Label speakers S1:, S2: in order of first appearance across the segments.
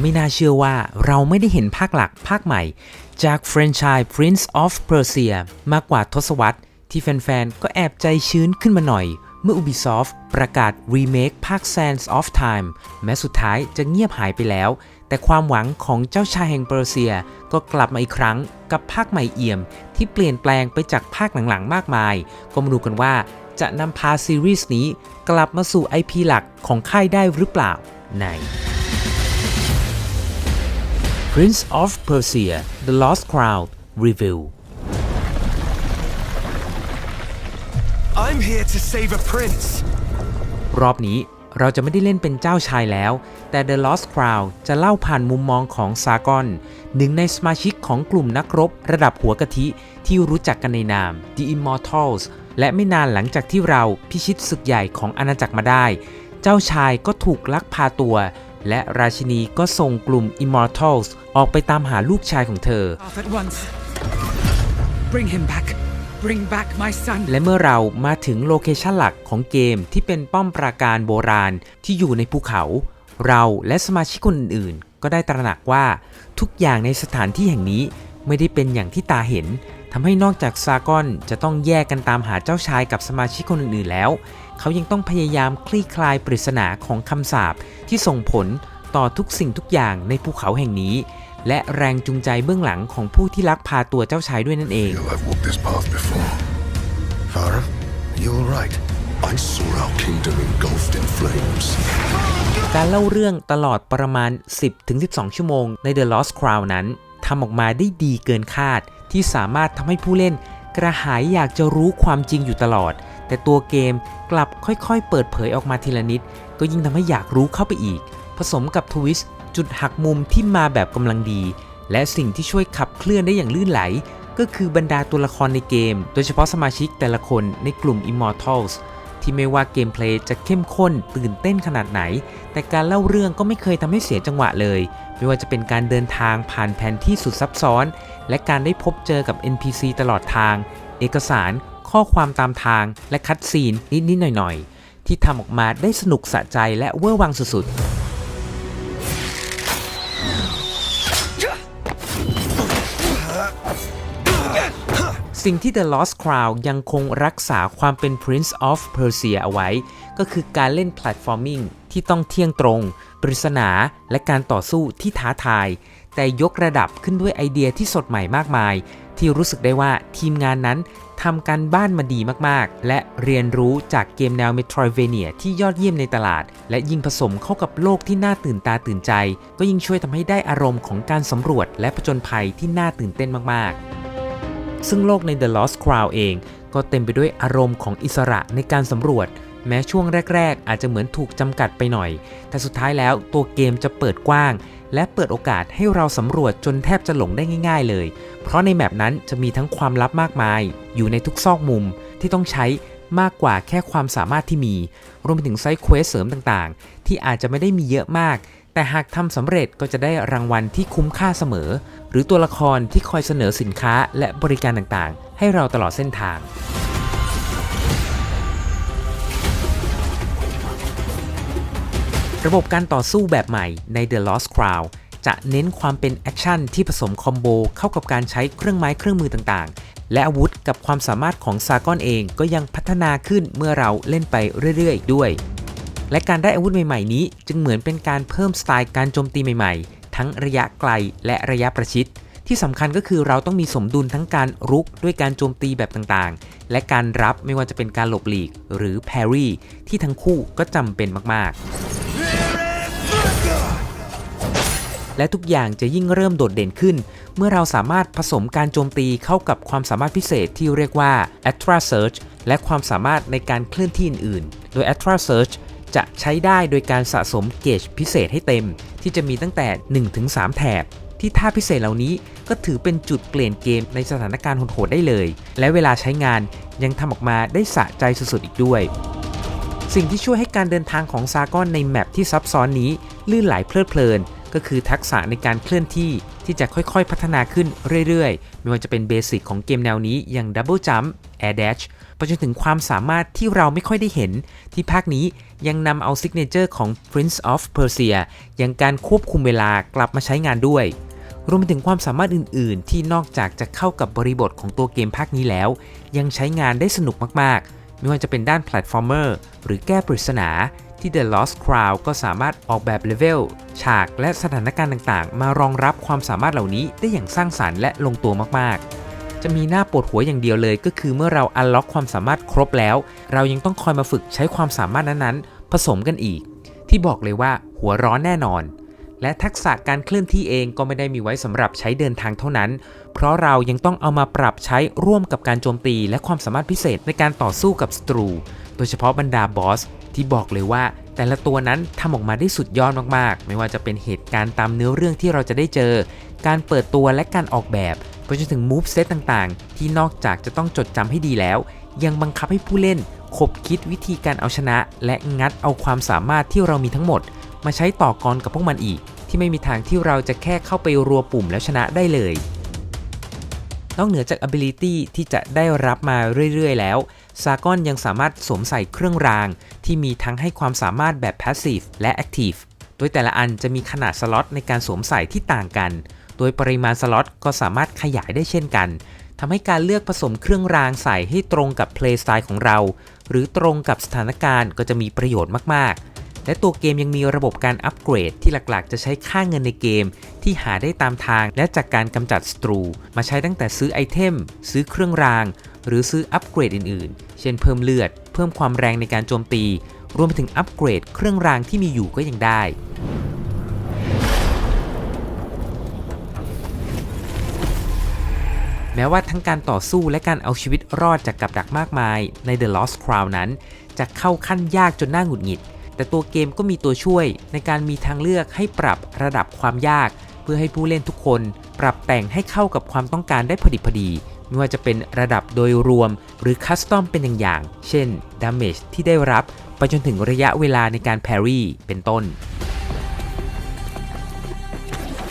S1: ไม่น่าเชื่อว่าเราไม่ได้เห็นภาคหลักภาคใหม่ จากแฟรนไชส์ Prince of Persia มากกว่าทศวรรษ ที่แฟนๆ ก็แอบใจชื้นขึ้นมาหน่อย เมื่อ Ubisoft ประกาศรีเมคภาค Sands of Time แม้สุดท้ายจะเงียบหายไปแล้ว แต่ความหวังของเจ้าชายแห่งเปอร์เซีย ก็กลับมาอีกครั้งกับภาคใหม่เอี่ยม ที่เปลี่ยนแปลงไปจากภาคหลังๆ มากมาย ก็มาดูกันว่าจะนำพาซีรีส์นี้กลับมาสู่ IP หลักของค่ายได้หรือเปล่าใน Prince of Persia The Lost Crown Review
S2: I'm here to save a prince.
S1: รอบนี้เราจะไม่ได้เล่นเป็นเจ้าชายแล้ว แต่ The Lost Crown จะเล่าผ่านมุมมองของซากอน หนึ่งในสมาชิกของกลุ่มนักรบระดับหัวกะทิที่รู้จักกันในนาม The Immortals และไม่นานหลังจากที่เราพิชิตศึกใหญ่ของอาณาจักรมาได้ เจ้าชายก็ถูกลักพาตัว และราชินีก็ส่งกลุ่ม Immortals ออกไปตามหาลูกชายของเธอ
S3: Off at once. Bring him back. Bring back my son.
S1: และเมื่อเรามาถึงโลเคชันหลักของเกมที่เป็นป้อมปราการโบราณที่อยู่ในภูเขา เราและสมาชิกคนอื่นๆ ก็ได้ตระหนักว่าทุกอย่างในสถานที่แห่งนี้ไม่ได้เป็นอย่างที่ตาเห็นทำให้นอกจากซากอนจะต้องแยกกันตามหาเจ้าชายกับสมาชิกคนอื่นๆแล้ว เขายังต้องพยายามคลี่คลายปริศนาของคำสาปที่ส่งผลต่อทุกสิ่งทุกอย่างในภูเขาแห่งนี้ และแรงจูงใจเบื้องหลังของผู้ที่ลักพาตัวเจ้าชายด้วยนั่นเอง
S4: feel I've walked this path before. Farah, you all right? I saw our kingdom engulfed in flames.
S1: การเล่าเรื่องตลอดประมาณ 10-12 ชั่วโมงใน The Lost Crown นั้นทำออกมาได้ดีเกินคาดที่สามารถทำให้ผู้เล่น กระหายอยากจะรู้ความจริงอยู่ตลอด แต่ตัวเกมกลับค่อยๆ เปิดเผยออกมาทีละนิด ก็ยิ่งทำให้อยากรู้เข้าไปอีก ผสมกับทวิสต์จุดหักมุมที่มาแบบกำลังดี และสิ่งที่ช่วยขับเคลื่อนได้อย่างลื่นไหล ก็คือบรรดาตัวละครในเกม โดยเฉพาะสมาชิกแต่ละคนในกลุ่ม Immortals ที่ไม่ว่าเกมเพลย์จะเข้มข้นตื่นเต้นขนาดไหน แต่การเล่าเรื่องก็ไม่เคยทำให้เสียจังหวะเลย ไม่ว่าจะเป็นการเดินทางผ่านแผนที่สุดซับซ้อน และการได้พบเจอกับ NPC ตลอดทาง เอกสาร ข้อความตามทางและคัดซีนนิดๆหน่อยๆ ที่ทำออกมาได้สนุกสะใจและเวอร์วังสุดๆสิ่งที่ The Lost Crown ยังคงรักษาความเป็น Prince of Persia เอาไว้ ก็คือการเล่นแพลตฟอร์มิงที่ต้องเที่ยงตรง ปริศนาและการต่อสู้ที่ท้าทาย แต่ยกระดับขึ้นด้วยไอเดียที่สดใหม่มากมาย ที่รู้สึกได้ว่าทีมงานนั้นทำการบ้านมาดีมากๆ และเรียนรู้จากเกมแนว Metroidvania ที่ยอดเยี่ยมในตลาด และยิ่งผสมเข้ากับโลกที่น่าตื่นตาตื่นใจ ก็ยิ่งช่วยทำให้ได้อารมณ์ของการสำรวจและผจญภัยที่น่าตื่นเต้นมากๆ ซึ่งโลกใน The Lost Crown เอง ก็เต็มไปด้วยอารมณ์ของอิสระในการสำรวจ แม้ช่วงแรก ๆ อาจจะเหมือนถูกจำกัดไปหน่อย แต่สุดท้ายแล้วตัวเกมจะเปิดกว้าง และเปิดโอกาสให้เราสำรวจจนแทบจะหลงได้ง่าย ๆ เลย เพราะในแมปนั้นจะมีทั้งความลับมากมาย อยู่ในทุกซอกมุมที่ต้องใช้มากกว่าแค่ความสามารถที่มี รวมไปถึงไซด์เควสเสริมต่างๆ ที่อาจจะไม่ได้มีเยอะมาก แต่หากทำสำเร็จก็จะได้รางวัลที่คุ้มค่าเสมอ หรือตัวละครที่คอยเสนอสินค้าและบริการต่างๆ ให้เราตลอดเส้นทาง ระบบการต่อสู้แบบใหม่ใน The Lost Crown จะเน้นความเป็นแอคชั่นที่ผสมคอมโบเข้ากับการใช้เครื่องไม้เครื่องมือต่างๆ และอาวุธกับความสามารถของซากอนเองก็ยังพัฒนาขึ้นเมื่อเราเล่นไปเรื่อยๆ ด้วย และการได้อาวุธใหม่ๆ นี้จึงเหมือนเป็นการเพิ่มสไตล์การโจมตีใหม่ๆ ทั้งระยะไกลและระยะประชิด ที่สำคัญก็คือเราต้องมีสมดุลทั้งการรุกด้วยการโจมตีแบบต่างๆ และการรับไม่ว่าจะเป็นการหลบหลีกหรือแพรี่ที่ทั้งคู่ก็จำเป็นมากๆ และทุกอย่างจะยิ่งเริ่มโดดเด่นขึ้น เมื่อเราสามารถผสมการโจมตีเข้ากับความสามารถพิเศษที่เรียกว่า a t r a Search และความสามารถในการเคลื่อนที่อื่นๆ โดย a t r a Search จะใช้ได้โดยการสะสมเกจพิเศษให้เต็ม ที่จะมีตั้งแต่ 1-3 แถบ ที่ท่าพิเศษเหล่านี้ก็ถือเป็นจุดเปลี่ยนเกมในสถานการณ์โหดๆได้เลย และเวลาใช้งานยังทำออกมาได้สะใจสุดๆอีกด้วยสิ่งที่ช่วยให้การเดินทางของซากอนในแมปที่ซับซ้อนนี้ลื่นไหลเพลิดเพลิน ก็คือทักษะในการเคลื่อนที่ที่จะค่อยๆ พัฒนาขึ้นเรื่อยๆ ไม่ว่าจะเป็นเบสิกของเกมแนวนี้อย่าง Double Jump Air Dash ไปจนถึงความสามารถที่เราไม่ค่อยได้เห็น ที่ภาคนี้ยังนำเอาซิกเนเจอร์ของ Prince of Persia อย่างการควบคุมเวลากลับมาใช้งานด้วย รวมไปถึงความสามารถอื่นๆ ที่นอกจากจะเข้ากับบริบทของตัวเกมภาคนี้แล้ว ยังใช้งานได้สนุกมากๆ ไม่ว่าจะเป็นด้านแพลตฟอร์มเมอร์หรือแก้ปริศนา ที่ The Lost Crown ก็สามารถออกแบบเลเวล ฉากและสถานการณ์ต่างๆ มารองรับความสามารถเหล่านี้ได้อย่างสร้างสารรค์และลงตัวมากๆ จะมีหน้าปวดหัวอย่างเดียวเลย ก็คือเมื่อเราอันล็อกความสามารถครบแล้ว เรายังต้องคอยมาฝึกใช้ความสามารถนั้นๆ ผสมกันอีก ที่บอกเลยว่าหัวร้อนแน่นอน และทักษะการเคลื่อนที่เองก็ไม่ได้มีไว้สำหรับใช้เดินทางเท่านั้น เพราะเรายังต้องเอามาปรับใช้ร่วมกับการโจมตี และความสามารถพิเศษในการต่อสู้กับศัตรู โดยเฉพาะบรรดาบอส ที่บอกเลยว่า แต่ละตัวนั้นทำออกมาได้สุดยอดมากๆ ไม่ว่าจะเป็นเหตุการณ์ตามเนื้อเรื่องที่เราจะได้เจอ การเปิดตัวและการออกแบบไปจนถึงมูฟเซตต่างๆ ที่นอกจากจะต้องจดจำให้ดีแล้ว ยังบังคับให้ผู้เล่นคบคิดวิธีการเอาชนะ และงัดเอาความสามารถที่เรามีทั้งหมด มาใช้ต่อกรกับพวกมันอีก ที่ไม่มีทางที่เราจะแค่เข้าไปรัวปุ่มแล้วชนะได้เลยนอกเหนือจาก ability ที่จะได้รับมาเรื่อยๆ แล้ว ซากอนยังสามารถสวมใส่เครื่องราง ที่มีทั้งให้ความสามารถแบบ passive และ active โดยแต่ละอันจะมีขนาดสล็อตในการสวมใส่ที่ต่างกัน โดยปริมาณสล็อตก็สามารถขยายได้เช่นกันทำให้การเลือกผสมเครื่องรางใส่ให้ตรงกับ play style ของเรา หรือตรงกับสถานการณ์ก็จะมีประโยชน์มาก ๆ และตัวเกมยังมีระบบการอัปเกรดที่หลักๆ จะใช้ค่าเงินในเกม ที่หาได้ตามทางและจากการกำจัดศัตรู มาใช้ตั้งแต่ซื้อไอเทม ซื้อเครื่องราง หรือซื้ออัปเกรดอื่นๆ เช่นเพิ่มเลือด เพิ่มความแรงในการโจมตี รวมไปถึงอัปเกรดเครื่องรางที่มีอยู่ก็ยังได้แม้ว่าทั้งการต่อสู้และการเอาชีวิตรอดจากกับดักมากมายใน The Lost Crown นั้น จะเข้าขั้นยากจนน่าหงุดหงิด แต่ตัวเกมก็มีตัวช่วยในการมีทางเลือกให้ปรับระดับความยาก เพื่อให้ผู้เล่นทุกคน ปรับแต่งให้เข้ากับความต้องการได้พอดิบพอดี ไม่ว่าจะเป็นระดับโดยรวมหรือคัสตอมเป็นอย่างๆ เช่นดาเมจที่ได้รับไปจนถึงระยะเวลาในการแพรี่เป็นต้น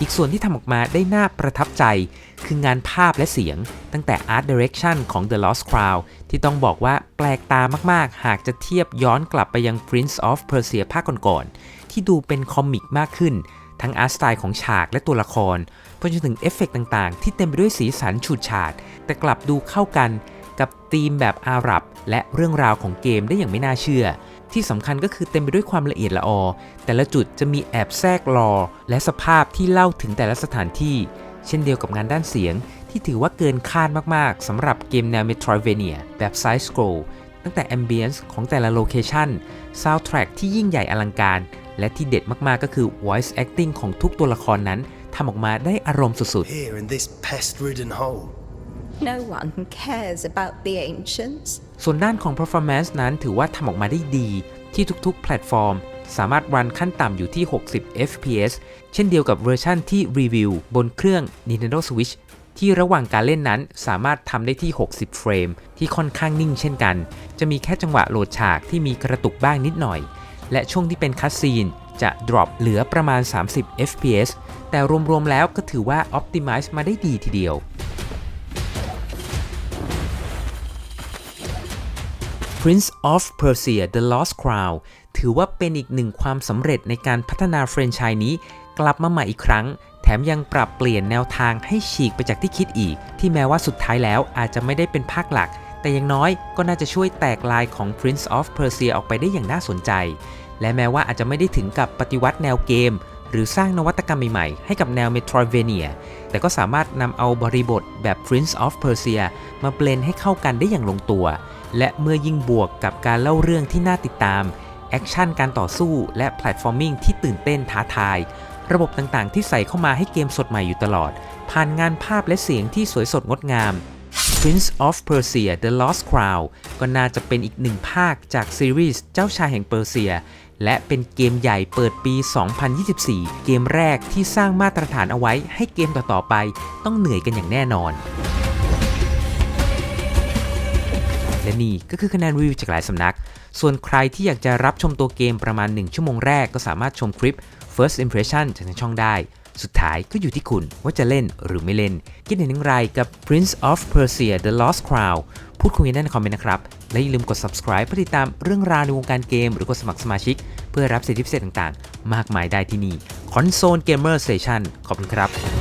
S1: อีกส่วนที่ทำออกมาได้น่าประทับใจ คืองานภาพและเสียงตั้งแต่ Art Direction ของ The Lost Crown ที่ต้องบอกว่าแปลกตามากๆ หากจะเทียบย้อนกลับไปยัง Prince of Persia ภาคก่อนๆที่ดูเป็นคอมิกมากขึ้น ทั้งอาร์ตสไตล์ของฉากและตัวละครไปจนถึงเอฟเฟกต์ต่างๆ ที่เต็มไปด้วยสีสันฉูดฉาด แต่กลับดูเข้ากันกับธีมแบบอาหรับ และเรื่องราวของเกมได้อย่างไม่น่าเชื่อ ที่สำคัญก็คือเต็มไปด้วยความละเอียดละออ แต่ละจุดจะมีแอบแทรกรอและสภาพที่เล่าถึงแต่ละสถานที่ เช่นเดียวกับงานด้านเสียง ที่ถือว่าเกินคาดมากๆสำหรับเกมแนว Metroidvania แบบ Side Scroll ตั้งแต่ Ambience ของแต่ละโลเคชัน Soundtrack ที่ยิ่งใหญ่อลังการ และที่เด็ดมากๆก็คือ Voice Acting ของทุกตัวละครนั้นทำออกมาได้อารมณ์สุดๆ
S2: Here in this pest-ridden hole.
S5: No one cares about the ancients.
S1: ส่วนด้านของ performance นั้นถือว่าทำออกมาได้ดี ที่ทุกๆ แพลตฟอร์ม สามารถรันขั้นต่ำอยู่ที่ 60 fps เช่นเดียวกับเวอร์ชั่นที่รีวิวบนเครื่อง Nintendo Switch ที่ระหว่างการเล่นนั้นสามารถทำได้ที่ 60 เฟรม ที่ค่อนข้างนิ่งเช่นกัน จะมีแค่จังหวะโหลดฉากที่มีกระตุกบ้างนิดหน่อย และช่วงที่เป็นคัสซีนจะ drop เหลือประมาณ 30 fps แต่รวมๆแล้วก็ถือว่า optimize มาได้ดีทีเดียว Prince of Persia The Lost Crown ถือว่าเป็นอีกหนึ่งความสำเร็จในการพัฒนาแฟรนไชส์นี้ กลับมาใหม่อีกครั้ง แถมยังปรับเปลี่ยนแนวทางให้ฉีกไปจากที่คิดอีก ที่แม้ว่าสุดท้ายแล้วอาจจะไม่ได้เป็นภาคหลัก แต่อย่างน้อยก็น่าจะช่วยแตกลายของ Prince of Persia ออกไปได้อย่างน่าสนใจ และแม้ว่าอาจจะไม่ได้ถึงกับปฏิวัติแนวเกม หรือสร้างนวัตกรรมใหม่ๆ ให้กับแนว Metroidvania แต่ก็สามารถนำเอาบริบทแบบ Prince of Persia มาเบลนให้เข้ากันได้อย่างลงตัว และเมื่อยิ่งบวกกับการเล่าเรื่องที่น่าติดตามแอคชั่นการต่อสู้และแพลตฟอร์มิ่งที่ตื่นเต้นท้าทาย ระบบต่างๆ ที่ใส่เข้ามาให้เกมสดใหม่อยู่ตลอด ผ่านงานภาพและเสียงที่สวยสดงดงาม Prince of Persia The Lost Crown ก็น่าจะเป็นอีกหนึ่งภาคจากซีรีส์เจ้าชายแห่งเปอร์เซีย และเป็นเกมใหญ่เปิดปี 2024 เกมแรกที่สร้างมาตรฐานเอาไว้ให้เกมต่อ ๆ ไปต้องเหนื่อยกันอย่างแน่นอน และนี่ก็คือคะแนนรีวิวจากหลายสำนัก ส่วนใครที่อยากจะรับชมตัวเกมประมาณ 1 ชั่วโมงแรกก็สามารถชมคลิป first impression จากทางช่องได้ สุดท้ายก็อยู่ที่คุณว่าจะเล่นหรือไม่เล่น คิดเห็นอย่างไรกับ Prince of Persia The Lost Crown พูดคุยกันได้ในคอมเมนต์นะครับ และอย่าลืมกด subscribe เพื่อติดตามเรื่องราวในวงการเกม หรือกดสมัครสมาชิก เพื่อรับสิทธิพิเศษต่างๆ มากมายได้ที่นี่ Console Gamer Station ขอบคุณครับ